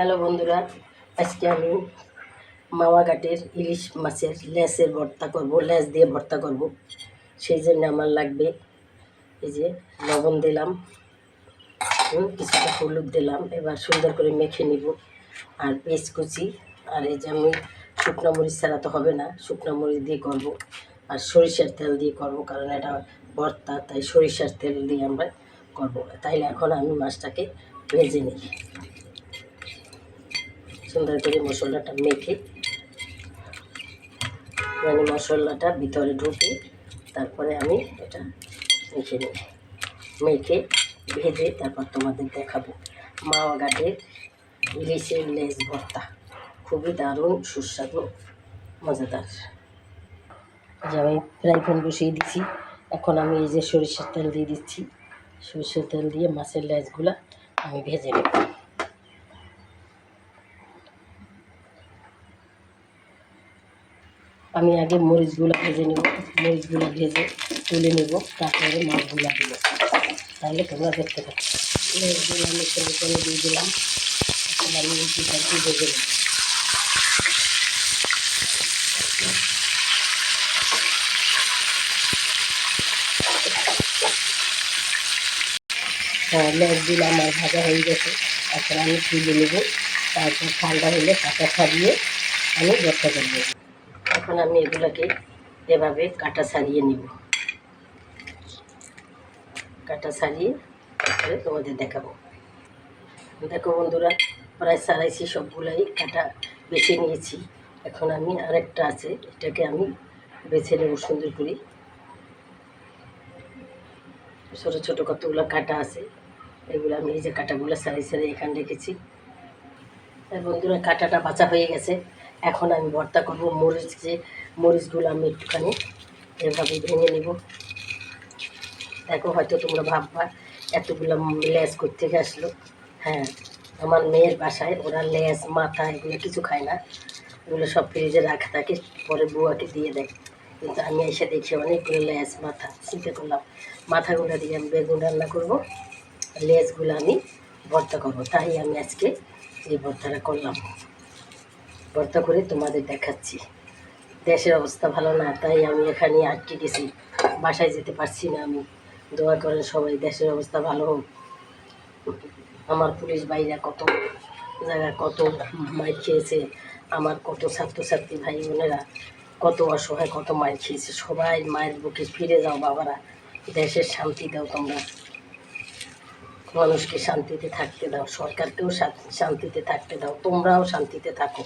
Hello বন্ধুরা, আজকে আমি মাওয়া ঘাটের ইলিশ মাছের লেসের ভর্তা করব, লেস দিয়ে ভর্তা করব। সেই জন্য আমার লাগবে এই যে লবণ দিলাম কিছুটা হলুদ দিলাম, এবার সুন্দর করে মেখে নিব। আর পেঁয়াজ কুচি, আর এই যে আমি শুকনো মরিচ ছাড়া তো হবে না, শুকনো মরিচ দিয়ে করব, আর সরিষার তেল দিয়ে করব, কারণ এটা ভর্তা, তাই সরিষার তেল দিয়ে আমরা করব। তাইলে এখন আমি মাছটাকে ভেজে নিই। সুন্দর করে মশলাটা মেখে মানে মশলাটা ভিতরে ঢুকে তারপরে আমি এটা মেখে নিই মেখে ভেজে তারপর তোমাদের দেখাবো। মাওয়া ঘাটের ইলিশের লেজ ভর্তা। খুবই দারুণ, সুস্বাদু, মজাদার। যে আমি ফ্রাই প্যান বসিয়ে দিচ্ছি এখন আমি এই যে সরিষার তেল দিয়ে দিচ্ছি। সরিষার তেল দিয়ে মাছের লেজগুলা আমি ভেজে নেব। আমি আগে মরিচগুলো ভেজে নেব, মরিচগুলো ভেজে তুলে নেব, তারপরে মাছগুলো দেবো। তাহলে তোমরা দেখতে পাচ্ছ মরিচগুলো আমি তেল করে দিয়ে দিলাম। আমি চিকেনটি ভেজে নেব। হ্যাঁ লেগগুলো আমার ভাজা হয়ে গেছে। এখন আমি তুলে নেব। তারপর ঠান্ডা হলে কাঁচা ছাড়িয়ে আমি ভর্তা করে নেব এখন আমি এগুলোকে এভাবে কাটা সারিয়ে নেব। কাটা সারিয়ে তারপরে তোমাদের দেখাবো। দেখো বন্ধুরা, প্রায় সারাইছি সবগুলাই কাটা বেছে নিয়েছি। এখন আমি আরেকটা আছে, এটাকে আমি বেছে নেব সুন্দর করে। ছোটো ছোটো কতগুলো কাটা আছে, এগুলো আমি এই যে কাটাগুলো সারি সারি এখানে রেখেছি। বন্ধুরা, কাটাটা বাঁচা হয়ে গেছে। এখন আমি ভর্তা করব, মরিচ যে মরিচগুলো আমি একটুখানি এভাবে ভেঙে নেব। দেখো, হয়তো তোমরা ভাববা, এতগুলো লেস থেকে আসলো? হ্যাঁ আমার মেয়ের বাসায় ওরা লেস, মাথা এগুলো কিছু খায় না। এগুলো সব ফ্রিজে রাখা থাকে পরে বুয়াকে দিয়ে দেয়। কিন্তু আমি এসে দেখি অনেকগুলো লেস, মাথা চিন্তা করলাম। মাথাগুলো দিয়ে আমি বেগুন রান্না করব। লেসগুলো আমি ভর্তা করব। তাই আমি আজকে এই ভর্তাটা করলাম। ভর্তা করে তোমাদের দেখাচ্ছি। দেশের অবস্থা ভালো না, তাই আমি এখানে আটকে গেছি। বাসায় যেতে পারছি না আমি। দোয়া করেন সবাই, দেশের অবস্থা ভালো হোক। আমার পুলিশ ভাইরা কত জায়গায় কত মাইর খেয়েছে। আমার কত ছাত্রছাত্রী ভাই বোনেরা কত অসহায়, কত মায়ের খেয়েছে। সবাই মায়ের বুকে ফিরে যাও বাবারা। দেশের শান্তি দাও তোমরা। মানুষকে শান্তিতে থাকতে দাও। সরকারকেও শান্তিতে থাকতে দাও। তোমরাও শান্তিতে থাকো।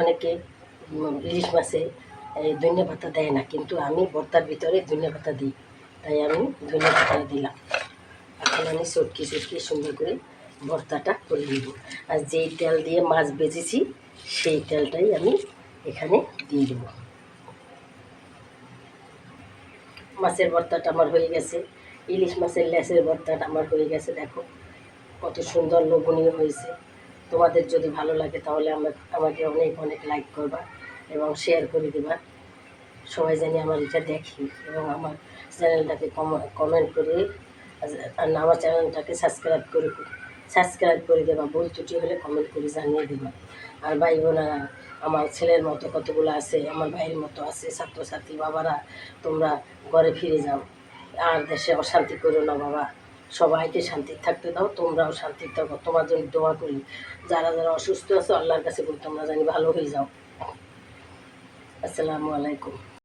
অনেকে ইলিশ মাছে ধনিয়া পাতা দেয় না, কিন্তু আমি ভর্তার ভিতরে ধনিয়া পাতা দিই। তাই আমি ধনিয়া পাতা দিলাম। এখন আমি চটকি চটকি সুন্দর করে ভর্তাটা করে নিব। আর যেই তেল দিয়ে মাছ বেজেছি, সেই তেলটাই আমি এখানে দিয়ে দেবো। মাছের ভর্তাটা আমার হয়ে গেছে। ইলিশ মাছের লেসের ভর্তাটা আমার হয়ে গেছে। দেখো, কত সুন্দর লোভনীয় হয়েছে। তোমাদের যদি ভালো লাগে তাহলে আমার আমাকে অনেক অনেক লাইক করবা এবং শেয়ার করে দেবা। সবাই জানি আমার এটা দেখি এবং আমার চ্যানেলটাকে কমেন্ট করে আর আমার চ্যানেলটাকে সাবস্ক্রাইব করে সাবস্ক্রাইব করে দেবা। ভুল ত্রুটি হলে কমেন্ট করে জানিয়ে দেবা। আর ভাই বোনেরা, আমার ছেলের মতো কতগুলো আছে, আমার ভাইয়ের মতো আছে, ছাত্রছাত্রী, বাবারা, তোমরা ঘরে ফিরে যাও। আর দেশে অশান্তি করো না, বাবা। সবাইকে শান্তি থাকতে দাও, তোমরাও শান্তি থাকো। তোমার জন্য দোয়া করি। যারা যারা অসুস্থ আছো, আল্লাহর কাছে বলি, তোমরা জানি ভালো হয়ে যাও। আসসালামু আলাইকুম।